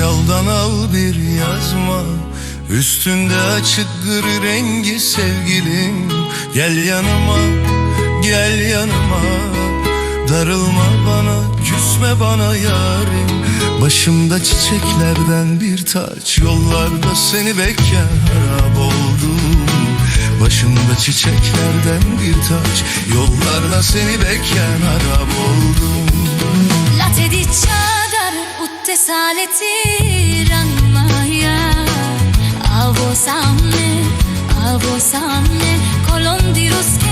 şaldan al bir yazma. Üstünde açık gri rengi sevgilim. Gel yanıma, gel yanıma. Darılma bana, küsme bana yarim. Başımda çiçeklerden bir taç Yollarda seni bekleyen harap oldum Başımda çiçeklerden bir taç Yollarda seni bekleyen harap oldum utte saleti rangmaya Avo samne, avo samne Kolon ke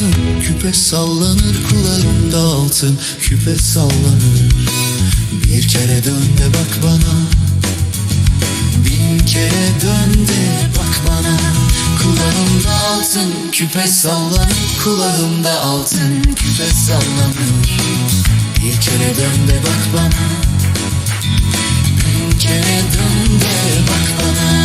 altın küpe sallanır Kulağımda altın küpe sallanır. Bir kere dön de bak bana Bin kere dön de bak bana. Kulağımda altın küpe sallanır Kulağımda altın küpe sallanır. Bir kere dön de bak bana Bin kere dön de bak bana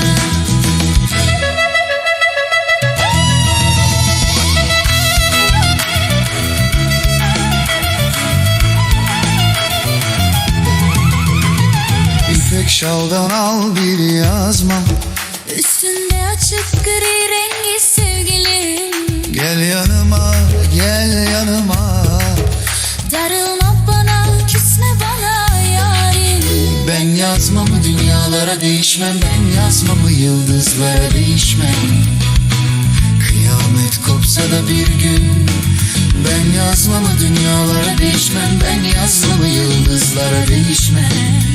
şaldan al bir yazma. Üstünde açık gri rengi sevgilim. Gel yanıma, gel yanıma. Darılma bana, küsme bana yarim. Ben yazmamı dünyalara değişmem. Ben yazmamı yıldızlara değişmem. Kıyamet kopsa da bir gün. Ben yazmamı dünyalara değişmem. Ben yazmamı yıldızlara değişmem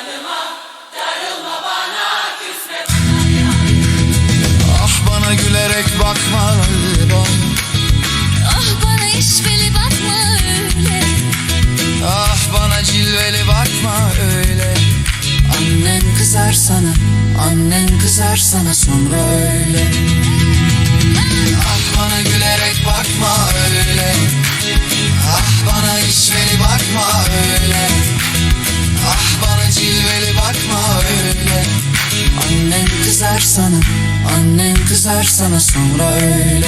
sana Annen kızar sana sonra öyle. Ah bana gülerek bakma öyle. Ah bana işveli bakma öyle. Ah bana cilveli bakma öyle. Annen kızar sana Annen kızar sana sonra öyle